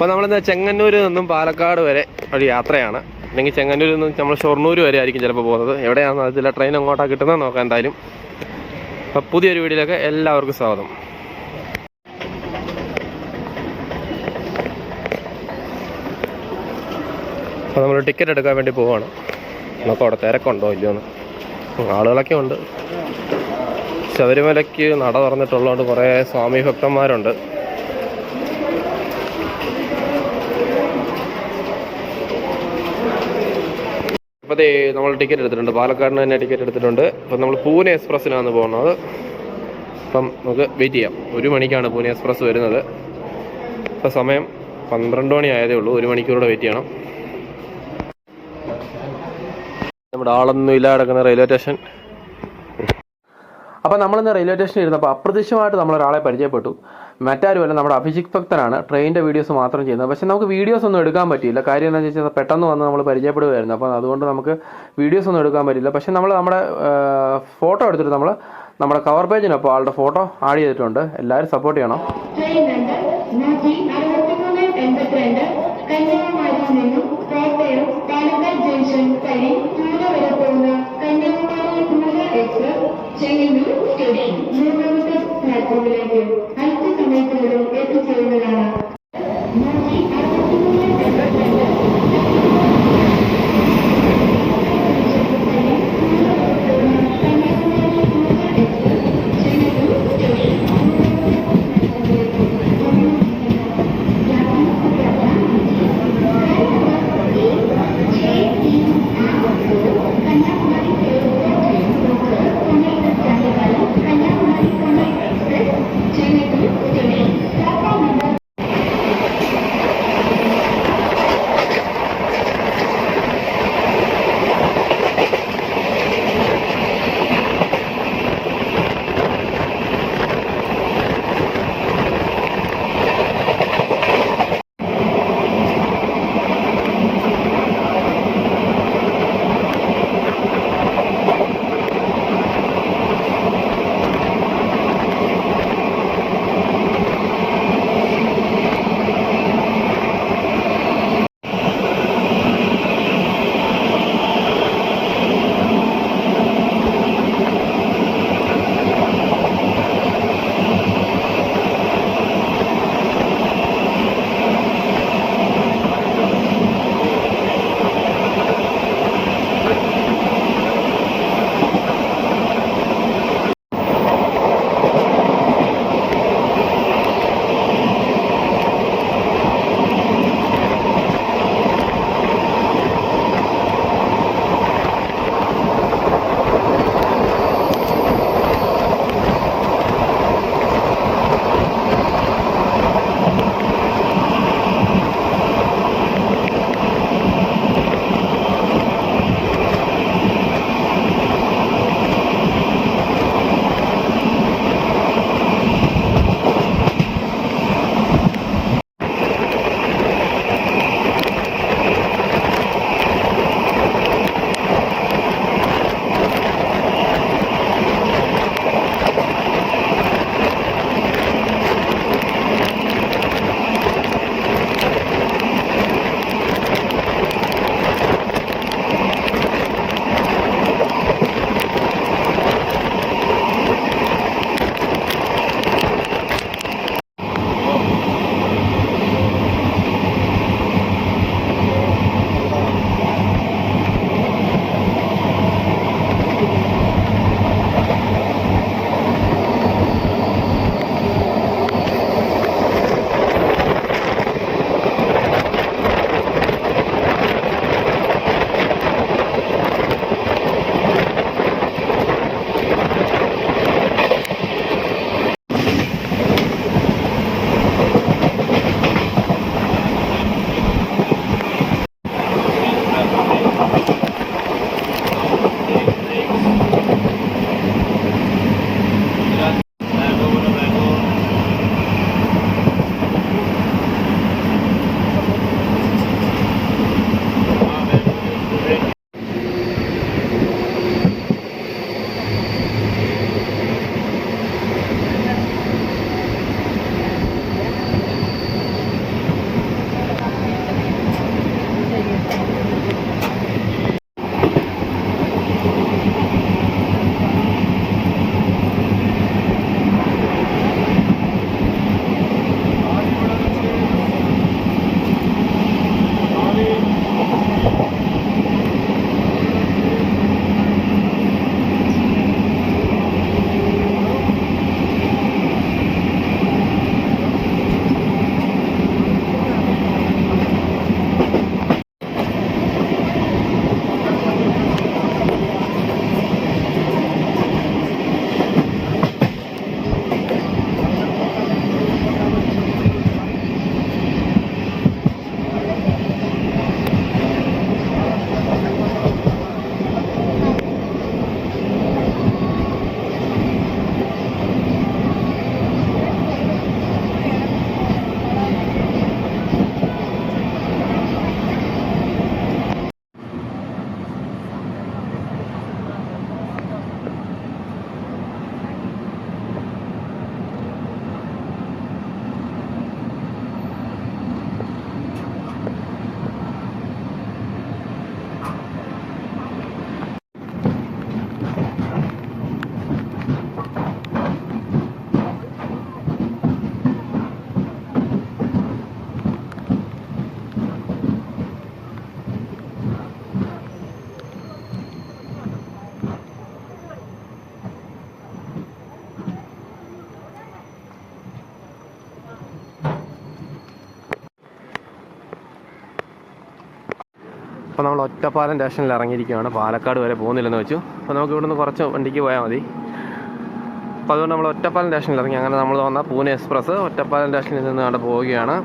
അപ്പോൾ നമ്മളിന്ന് ചെങ്ങന്നൂരിൽ നിന്നും പാലക്കാട് വരെ ഒരു യാത്രയാണ്. അല്ലെങ്കിൽ ചെങ്ങന്നൂരിൽ നിന്നും നമ്മൾ ഷൊർണൂർ വരെ ആയിരിക്കും ചിലപ്പോൾ പോകുന്നത്. എവിടെയാണെന്ന് അറിയത്തില്ല. ട്രെയിൻ എങ്ങോട്ടാണ് കിട്ടുന്നത് നോക്കാം എന്തായാലും. അപ്പോൾ പുതിയൊരു വീഡിയോയിലേക്ക് എല്ലാവർക്കും സ്വാഗതം. അപ്പോൾ നമ്മൾ ടിക്കറ്റ് എടുക്കാൻ വേണ്ടി പോവാണ്. നമുക്ക് അവിടെ തിരക്കുണ്ടോ ഇല്ലയോ എന്ന്. ആളുകളൊക്കെ ഉണ്ട്. ശബരിമലയ്ക്ക് നട തുറന്നിട്ടുള്ളതുകൊണ്ട് കുറേ സ്വാമി ഭക്തന്മാരുണ്ട്. അപ്പോൾ നമ്മൾ ടിക്കറ്റ് എടുത്തിട്ടുണ്ട്. പാലക്കാടിന് തന്നെ ടിക്കറ്റ് എടുത്തിട്ടുണ്ട്. അപ്പം നമ്മൾ പൂനെ എക്സ്പ്രസ്സിനാണ് പോകുന്നത്. അപ്പം നമുക്ക് വെയിറ്റ് ചെയ്യാം. ഒരു മണിക്കാണ് പൂനെ എക്സ്പ്രസ് വരുന്നത്. ഇപ്പം സമയം പന്ത്രണ്ട് മണി ആയതേ ഉള്ളൂ. ഒരു മണിക്കൂറോടെ വെയിറ്റ് ചെയ്യണം. നമ്മുടെ ആളൊന്നും ഇല്ലാതെ കിടക്കുന്ന റെയിൽവേ സ്റ്റേഷൻ അപ്പോൾ നമ്മളിന്ന് റെയിൽവേ സ്റ്റേഷനിൽ ഇരുന്നപ്പോൾ അപ്രതീക്ഷിതമായിട്ട് നമ്മളൊരാളെ പരിചയപ്പെട്ടു. മറ്റാരുമല്ല നമ്മുടെ അഭിജിത് ഭക്തനാണ്. ട്രെയിനിന്റെ വീഡിയോസ് മാത്രം ചെയ്യുന്നത്. പക്ഷേ നമുക്ക് വീഡിയോസ് ഒന്നും എടുക്കാൻ പറ്റിയില്ല. കാര്യം എന്താണെന്ന് വെച്ചാൽ പെട്ടെന്ന് വന്ന് നമ്മൾ പരിചയപ്പെടുകയായിരുന്നു. അപ്പോൾ അതുകൊണ്ട് നമുക്ക് വീഡിയോസ് ഒന്നും എടുക്കാൻ പറ്റില്ല പക്ഷേ നമ്മൾ നമ്മുടെ ഫോട്ടോ എടുത്തിട്ട് നമ്മൾ നമ്മുടെ കവർ പേജിനൊപ്പം ആളുടെ ഫോട്ടോ ആഡ് ചെയ്തിട്ടുണ്ട്. എല്ലാവരും സപ്പോർട്ട് ചെയ്യണം. Junction Thank you. അപ്പോൾ നമ്മൾ ഒറ്റപ്പാലം സ്റ്റേഷനിൽ ഇറങ്ങിയിരിക്കുകയാണ്. പാലക്കാട് വരെ പോകുന്നില്ലെന്ന് വെച്ചു. അപ്പോൾ നമുക്ക് ഇവിടുന്ന് കുറച്ച് വണ്ടിക്ക് പോയാൽ മതി. അപ്പോൾ അതുകൊണ്ട് നമ്മൾ ഒറ്റപ്പാലം സ്റ്റേഷനിൽ ഇറങ്ങി. അങ്ങനെ നമ്മൾ വന്ന പൂനെ എക്സ്പ്രസ് ഒറ്റപ്പാലം സ്റ്റേഷനിൽ നിന്ന് അവിടെ പോവുകയാണ്.